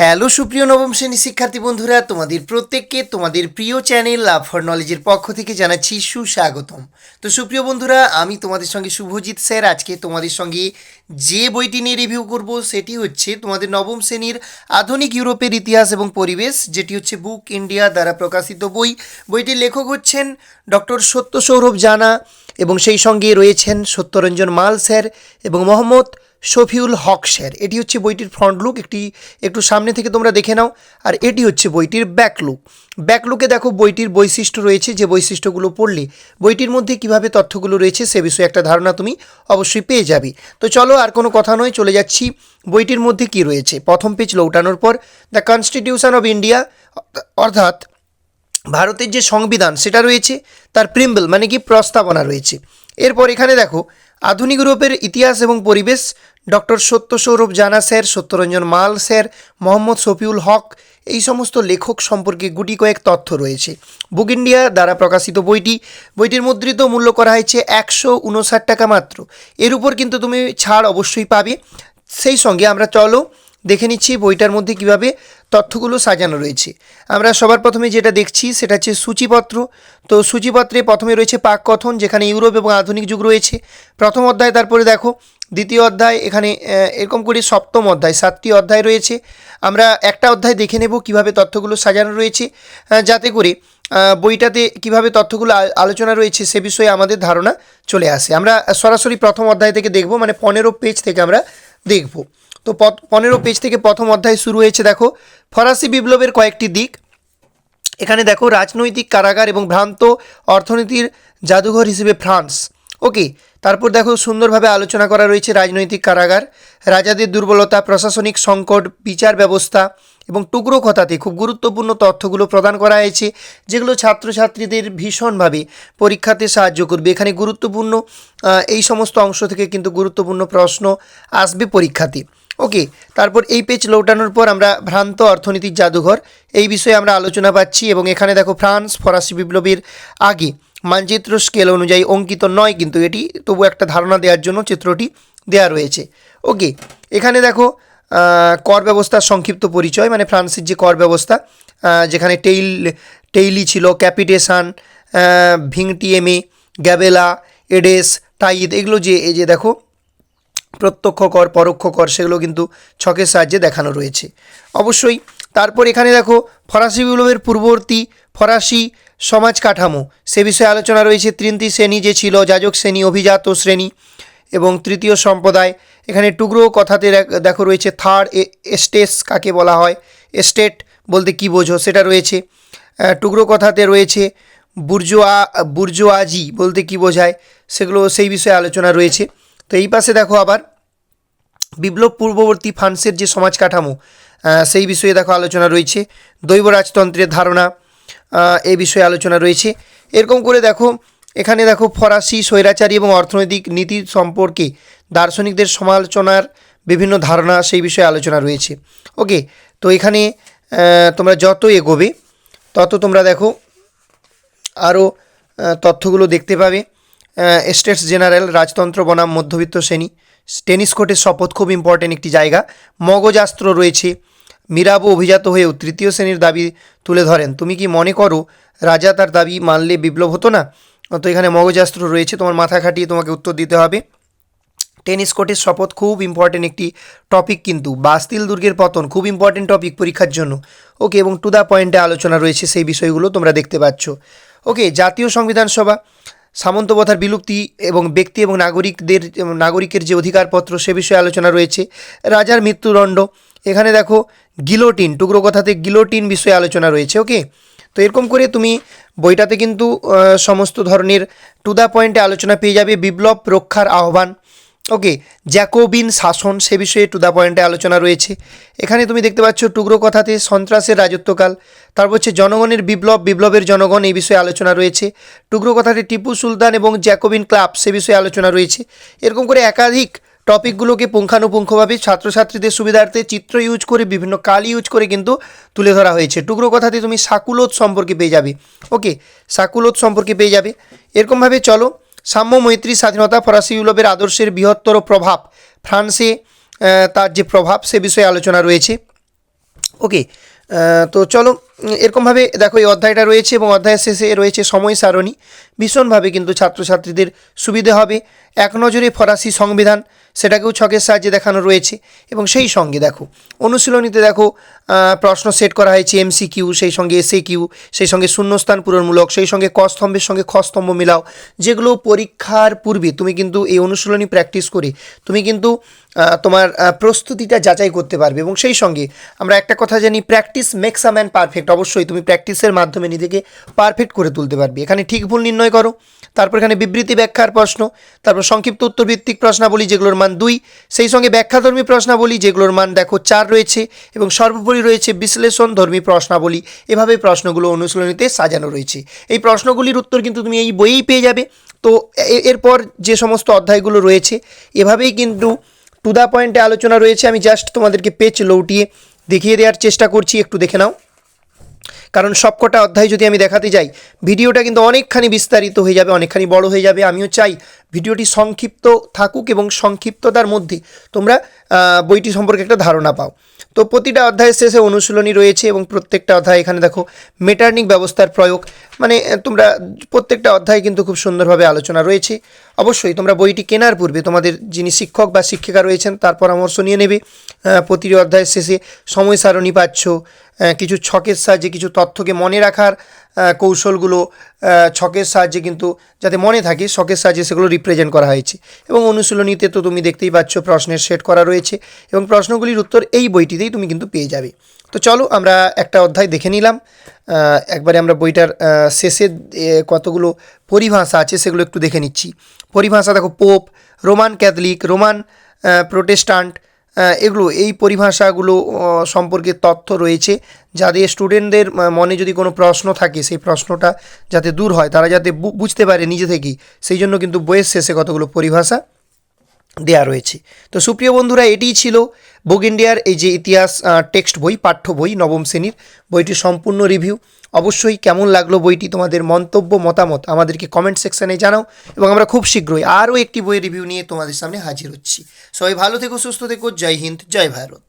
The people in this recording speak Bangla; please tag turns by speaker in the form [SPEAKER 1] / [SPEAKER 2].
[SPEAKER 1] হ্যালো, সুপ্রিয় নবম শ্রেণি শিক্ষার্থী বন্ধুরা, তোমাদের প্রত্যেককে তোমাদের প্রিয় চ্যানেল লাভ ফর নলেজের পক্ষ থেকে জানাচ্ছি সুস্বাগতম। তো সুপ্রিয় বন্ধুরা, আমি তোমাদের সঙ্গে শুভজিৎ স্যার। আজকে তোমাদের সঙ্গে যে বইটি নিয়ে রিভিউ করব, সেটি হচ্ছে তোমাদের নবম শ্রেণির আধুনিক ইউরোপের ইতিহাস এবং পরিবেশ, যেটি হচ্ছে বুক ইন্ডিয়া দ্বারা প্রকাশিত বই। বইটির লেখক হচ্ছেন ডক্টর সত্য সৌরভ জানা এবং সেই সঙ্গে রয়েছেন সত্যরঞ্জন মাল স্যার এবং মোহাম্মদ শফিউল হক স্যার। এটি হচ্ছে বইটির ফ্রন্ট লুক একটি, একটু সামনে থেকে তোমরা দেখে নাও। আর এটি হচ্ছে বইটির ব্যাক লুক ব্যাক লুকে দেখো বইটির বৈশিষ্ট্য রয়েছে, যে বৈশিষ্ট্যগুলো পড়লে বইটির মধ্যে কীভাবে তথ্যগুলো রয়েছে সে বিষয়ে একটা ধারণা তুমি অবশ্যই পেয়ে যাবে। তো চলো, আর কোনো কথা নয়, চলে যাচ্ছি। বইটির মধ্যে কি রয়েছে? প্রথম পেজ লৌটানোর পর দ্য কনস্টিটিউশন অফ ইন্ডিয়া অর্থাৎ ভারতের যে সংবিধান, সেটা রয়েছে, তার প্রিম্বল মানে কি, প্রস্তাবনা রয়েছে। এরপর এখানে দেখো, আধুনিক ইউরোপের ইতিহাস এবং পরিবেশ, ডক্টর সত্য সৌরভ জানা স্যার, সত্যরঞ্জন মাল স্যার, মোহাম্মদ শফিউল হক, এই সমস্ত লেখক সম্পর্কে গুটি কয়েক তথ্য রয়েছে। বুক ইন্ডিয়া দ্বারা প্রকাশিত বইটি, বইটির মুদ্রিত মূল্য করা হয়েছে একশো উনষাট টাকা মাত্র। এর উপর কিন্তু তুমি ছাড় অবশ্যই পাবে। সেই সঙ্গে আমরা চলো দেখে নিচ্ছি বইটার মধ্যে কীভাবে তথ্যগুলো সাজানো রয়েছে। আমরা সবার প্রথমে যেটা দেখছি সেটা হচ্ছে সূচিপত্র। তো সূচিপত্রে প্রথমে রয়েছে পাক কথন, যেখানে ইউরোপ এবং আধুনিক যুগ রয়েছে। প্রথম অধ্যায়, তারপরে দেখো দ্বিতীয় অধ্যায়, এখানে এরকম করে সপ্তম অধ্যায়, সাতটি অধ্যায় রয়েছে। আমরা একটা অধ্যায় দেখে নেব কীভাবে তথ্যগুলো সাজানো রয়েছে যাতে করে বইটাতে কীভাবে তথ্যগুলো আলোচনা রয়েছে সে বিষয়ে আমাদের ধারণা চলে আসে। আমরা সরাসরি প্রথম অধ্যায় থেকে দেখব মানে পনেরো পেজ থেকে আমরা দেখব। তো পনেরো পেজ থেকে প্রথম অধ্যায় শুরু হয়েছে, দেখো। ফরাসি বিপ্লবের কয়েকটি দিক। এখানে দেখো, রাজনৈতিক কারাগার এবং ভ্রান্ত অর্থনীতির জাদুঘর হিসেবে ফ্রান্স। ওকে, তারপর দেখো, সুন্দরভাবে আলোচনা করা রয়েছে রাজনৈতিক কারাগার, রাজাদের দুর্বলতা, প্রশাসনিক সংকট, বিচার ব্যবস্থা এবং টুকরো কথাতে খুব গুরুত্বপূর্ণ তথ্যগুলো প্রদান করা হয়েছে, যেগুলো ছাত্রছাত্রীদের ভীষণভাবে পরীক্ষাতে সাহায্য করবে। এখানে গুরুত্বপূর্ণ এই সমস্ত অংশ থেকে কিন্তু গুরুত্বপূর্ণ প্রশ্ন আসবে পরীক্ষাতে। ওকে তারপর এই পেজ লৌটানোর পর আমরা ভ্রান্ত অর্থনীতির জাদুঘর, এই বিষয়ে আমরা আলোচনা পাচ্ছি এবং এখানে দেখো ফ্রান্স, ফরাসি বিপ্লবীর আগে। মানচিত্র স্কেল অনুযায়ী অঙ্কিত নয়, কিন্তু এটি তবু একটা ধারণা দেওয়ার জন্য চিত্রটি দেওয়া রয়েছে। ওকে এখানে দেখো কর ব্যবস্থার সংক্ষিপ্ত পরিচয় মানে ফ্রান্সের যে কর ব্যবস্থা যেখানে টেইল টেইলি ছিল ক্যাপিটেশান ভিংটিএমএ গ্যাবেলা, এডেস টাইদ এগুলো যে, এই যে দেখো প্রত্যক্ষ কর পরোক্ষ কর সেগুলো কিন্তু ছকের সাহায্যে দেখানো রয়েছে। অবশ্যই তারপর এখানে দেখো, ফরাসি বিপ্লবের পূর্ববর্তী ফরাসি সমাজ কাঠামো। সে বিষয়ে আলোচনা রয়েছে তিনটি শ্রেণি যে ছিল, যাজক শ্রেণি, অভিজাত শ্রেণি এবং তৃতীয় সম্প্রদায়। এখানে টুকরো কথাতে দেখ- রয়েছে থার্ড এস্টেস কাকে বলা হয়? এস্টেট বলতে কি বোঝো? সেটা রয়েছে টুকরো কথাতে রয়েছে, বুর্জোয়া, বুর্জোয়াজি বলতে কি বোঝায়? সেগুলো, সেই বিষয়ে আলোচনা রয়েছে। তো এই পাশে দেখো আবার বিপ্লব পূর্ববর্তী ফ্রান্সের যে সমাজ কাঠামো সেই বিষয়ে দেখো আলোচনা রয়েছে। দৈব রাজতন্ত্রের ধারণা এই বিষয়ে আলোচনা রয়েছে। এরকম করে দেখো, এখানে দেখো ফরাসি স্বৈরাচারী এবং অর্থনৈতিক নীতি সম্পর্কে দার্শনিকদের সমালোচনার বিভিন্ন ধারণা, সেই বিষয়ে আলোচনা রয়েছে। ওকে, তো এখানে তোমরা যত এগোবে, তত তোমরা দেখো আরও তথ্যগুলো দেখতে পাবে। স্টেটস জেনারেল, রাজতন্ত্র বনাম মধ্যবিত্ত শ্রেণি। টেনিস কোর্টের শপথ খুব ইম্পর্টেন্ট একটি জায়গা। মগজাস্ত্র রয়েছে। মিরাবো অভিজাত হয়েও তৃতীয় শ্রেণির দাবি তুলে ধরেন। তুমি কি মনে করো রাজা তার দাবি মানলে বিপ্লব হতো না? তো এখানে মগজাস্ত্র রয়েছে, তোমার মাথা খাটিয়ে তোমাকে উত্তর দিতে হবে। টেনিস কোর্টের শপথ খুব ইম্পর্টেন্ট একটি টপিক কিন্তু। বাস্তিল দুর্গের পতন খুব ইম্পর্টেন্ট টপিক পরীক্ষার জন্য। ওকে এবং টু দ্য পয়েন্টে আলোচনা রয়েছে সেই বিষয়গুলো তোমরা দেখতে পাচ্ছ। ওকে জাতীয় সংবিধান সভা। সামন্তপ্রথার বিলুপ্তি এবং ব্যক্তি এবং নাগরিকদের, নাগরিকের যে অধিকারপত্র সে বিষয়ে আলোচনা রয়েছে। রাজার মৃত্যুদণ্ড। এখানে দেখো, গিলোটিন, টুকরো কথাতে গিলোটিন বিষয়ে আলোচনা রয়েছে, ওকে? তো এরকম করে তুমি বইটাতে কিন্তু সমস্ত ধরনের টু দ্য পয়েন্টে আলোচনা পেয়ে যাবে। বিপ্লব রক্ষার আহ্বান। ওকে জ্যাকোবিন শাসন, সে বিষয়ে টু দ্য পয়েন্টে আলোচনা রয়েছে। এখানে তুমি দেখতে পাচ্ছ টুকরো কথাতে সন্ত্রাসের রাজত্বকাল, তারপর হচ্ছে জনগণের বিপ্লব, বিপ্লবের জনগণ এই বিষয়ে আলোচনা রয়েছে। টুকরো কথাতে টিপু সুলতান এবং জ্যাকোবিন ক্লাব, সে বিষয়ে আলোচনা রয়েছে। এরকম করে একাধিক টপিকগুলোকে পুঙ্খানুপুঙ্খভাবে ছাত্রছাত্রীদের সুবিধার্থে চিত্র ইউজ করে, বিভিন্ন কাল ইউজ করে কিন্তু তুলে ধরা হয়েছে। টুকরো কথাতে তুমি সাকুলোত সম্পর্কে পেয়ে যাবে। ওকে সাকুলোত সম্পর্কে পেয়ে যাবে। এরকমভাবে চলো সাম্য মৈত্রী স্বাধীনতা ফরাসি বিপ্লবের আদর্শের বৃহত্তর প্রভাব। ফ্রান্সে তার যে প্রভাব, সে বিষয়ে আলোচনা রয়েছে। ওকে তো চলো এরকমভাবে দেখো এই অধ্যায়টা রয়েছে এবং অধ্যায়ের শেষে রয়েছে সময় সারণী। ভীষণভাবে কিন্তু ছাত্রছাত্রীদের সুবিধে হবে। এক নজরে ফরাসি সংবিধান, সেটাকেও ছকের সাহায্যে দেখানো রয়েছে। এবং সেই সঙ্গে দেখো, অনুশীলনীতে দেখো প্রশ্ন সেট করা হয়েছে এমসি কিউ সেই সঙ্গে এসএ কিউ সেই সঙ্গে শূন্যস্থান পূরণমূলক, সেই সঙ্গে ক স্তম্ভের সঙ্গে খ স্তম্ভ মিলাও। যেগুলো পরীক্ষার পূর্বে তুমি কিন্তু এই অনুশীলনী প্র্যাকটিস করে তুমি কিন্তু তোমার প্রস্তুতিটা যাচাই করতে পারবে। এবং সেই সঙ্গে আমরা একটা কথা জানি, practice makes a man perfect. অবশ্যই তুমি প্র্যাকটিসের মাধ্যমে নিজেকে পারফেক্ট করে তুলতে পারবে। এখানে ঠিক ভুল নির্ণয় করো। তারপর এখানে বিবৃতি ব্যাখ্যার প্রশ্ন, তারপর সংক্ষিপ্ত উত্তর ভিত্তিক প্রশ্নাবলী যেগুলোর মান দুই, সেই সঙ্গে ব্যাখ্যাধর্মী প্রশ্নাবলী যেগুলোর মান দেখো চার রয়েছে এবং সর্বোপরি রয়েছে বিশ্লেষণ ধর্মী প্রশ্নাবলী। এভাবে প্রশ্নগুলো অনুশীলনীতে সাজানো রয়েছে। এই প্রশ্নগুলির উত্তর কিন্তু তুমি এই বইয়েই পেয়ে যাবে। তো এরপর যে সমস্ত অধ্যায়গুলো রয়েছে, এভাবেই কিন্তু টু দ্য পয়েন্টে আলোচনা রয়েছে। আমি জাস্ট তোমাদেরকে পেজ লৌটিয়ে দেখিয়ে দেওয়ার চেষ্টা করছি। একটু দেখে নাও। কারণ সবকটা অধ্যায় যদি আমি দেখাতে যাই, ভিডিওটা কিন্তু অনেকখানি বিস্তারিত হয়ে যাবে, অনেকখানি বড় হয়ে যাবে। আমিও চাই ভিডিওটি সংক্ষিপ্ত থাকুক এবং সংক্ষিপ্ততার মধ্যে তোমরা বইটি সম্পর্কে একটা ধারণা পাও। তো প্রতিটা অধ্যায়ের শেষে অনুশীলনী রয়েছে এবং প্রত্যেকটা অধ্যায় এখানে দেখো, মেটার্নিক ব্যবস্থার প্রয়োগ। মানে তোমরা প্রত্যেকটা অধ্যায় কিন্তু খুব সুন্দরভাবে আলোচনা রয়েছে। অবশ্যই তোমরা বইটি কেনার পূর্বে তোমাদের যিনি শিক্ষক বা শিক্ষিকা রয়েছেন, তার পরামর্শ নিয়ে নেবে। প্রতিটি অধ্যায়ের শেষে সময় সারণী পাচ্ছ। কিছু ছকের সাহায্যে কিছু তথ্যকে মনে রাখার কৌশলগুলো ছকের সাহায্যে কিন্তু যাতে মনে থাকে, ছকের সাহায্যে সেগুলো রিপ্রেজেন্ট করা হয়েছে। এবং অনুশীলনীতে তো তুমি দেখতেই পাচ্ছ প্রশ্নের সেট করা রয়েছে। এবং প্রশ্নগুলির উত্তর এই বইটিতেই তুমি কিন্তু পেয়ে যাবে। তো চলো আমরা একটা অধ্যায় দেখে নিলাম। একবারে আমরা বইটার শেষে কতগুলো পরিভাষা আছে সেগুলো একটু দেখে নিচ্ছি। পরিভাষা দেখো, pope, Roman Catholic, Roman Protestant এগুলো, এই পরিভাষাগুলো সম্পর্কে তথ্য রয়েছে। যাদের স্টুডেন্টদের মনে যদি কোনো প্রশ্ন থাকে, সেই প্রশ্নটা যাতে দূর হয়, তারা যাতে বুঝতে পারে নিজে থেকেই। সেই জন্য কিন্তু বইয়ের শেষে কতগুলো পরিভাষা। দেয়া রয়েছে। তো সুপ্রিয় বন্ধুরা, এটিই ছিল বুক ইন্ডিয়ার এই যে ইতিহাস টেক্সট বই, পাঠ্য বই, নবম শ্রেণির বইটি সম্পূর্ণ রিভিউ। অবশ্যই কেমন লাগল বইটি, তোমাদের মন্তব্য, মতামত আমাদেরকে কমেন্ট সেকশানে জানাও এবং আমরা খুব শীঘ্রই আরও একটি বইয়ের রিভিউ নিয়ে তোমাদের সামনে হাজির হচ্ছি। সবাই ভালো থেকো, সুস্থ থেকো, জয় হিন্দ, জয় ভারত।